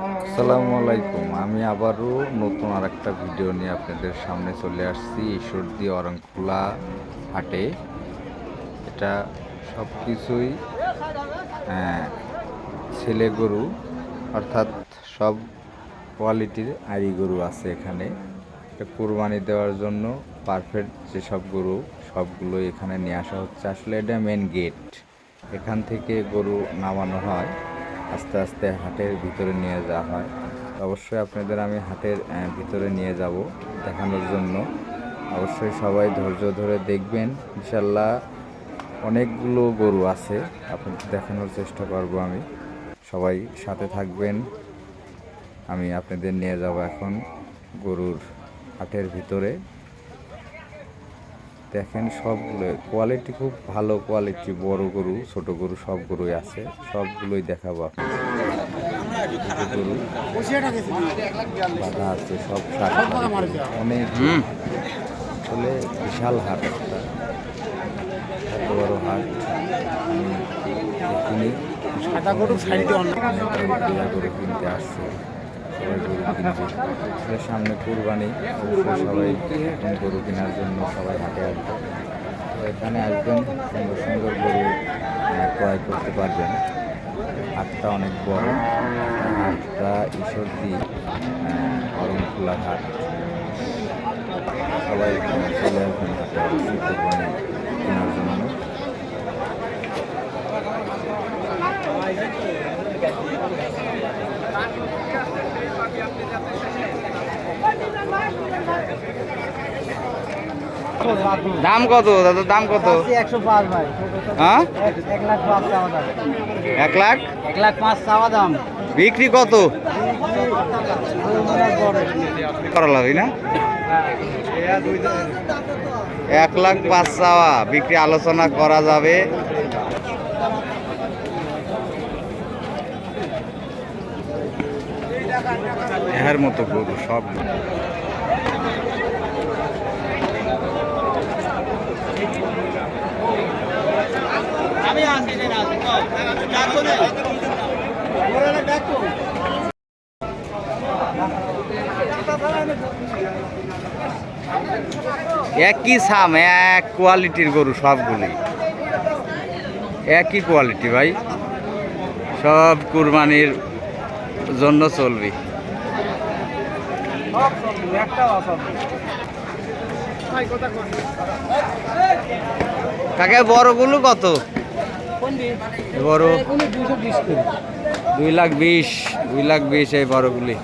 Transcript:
আসসালামু আলাইকুম। আমি আবারও নতুন আর একটা ভিডিও নিয়ে আপনাদের সামনে চলে আসছি ঈশ্বরদী অরংখোলা হাটে। এটা সব কিছুই আহ, ছেলে গরু অর্থাৎ সব কোয়ালিটির আড়ি গরু আছে এখানে। কুরবানি দেওয়ার জন্য পারফেক্ট যেসব গরু সবগুলো এখানে নিয়ে আসা হচ্ছে। আসলে এটা মেন গেট এখান থেকে গরু নামানো হয়। আস্তে আস্তে হাটের ভিতরে নিয়ে যাওয়া হয়। অবশ্যই আপনাদের আমি হাটের ভিতরে নিয়ে যাব দেখানোর জন্য। অবশ্যই সবাই ধৈর্য ধরে দেখবেন। ইনশাল্লাহ অনেকগুলো গরু আছে, আপনাদের দেখানোর চেষ্টা করব আমি। সবাই সাথে থাকবেন। আমি আপনাদের নিয়ে যাব এখন গরুর হাটের ভিতরে। দেখেন সবগুলো কোয়ালিটি খুব ভালো কোয়ালিটি বড় গরু ছোট গরু সব গরুই আছে। সবগুলোই দেখাবো গরু বাধা আছে সব অনেক আসলে বিশাল হাট একটা। এত বড় হাট। আমি গরু কিনতে আসছে সবাই গরু কিনছে আসলে সামনে কুরবানি সবাই গরু কেনার জন্য সবাই হাটে আসবে তো এখানে আসবেন সুন্দর সুন্দর গরু ক্রয় করতে পারবেন। হাটটা অনেক বড়। হাটটা ঈশ্বরদী অরণখোলা হাট সবাই চলে আসবেন হাটে কোরবানি কেনার জন্য। দাম কত দাদা দাম কত? হ্যাঁ? এক- লাখ পাঁচ চাওয়া এক লাখ? পাঁচ চাওয়া দাম। বিক্রি কত? করা লাগবে না? এক লাখ পাঁচ চাওয়া বিক্রি আলোচনা করা যাবে। এর মতো গরু সব আমি আসি ডাকো ডাকো একই সাম এক কোয়ালিটির গরু সবগুলি। একই কোয়ালিটি ভাই। সব কুরবানির জন্য চলবে। কাকে বড়গুলো কত? বড় দুই লাখ বিশ দুই লাখ বিশ এই বড়গুলি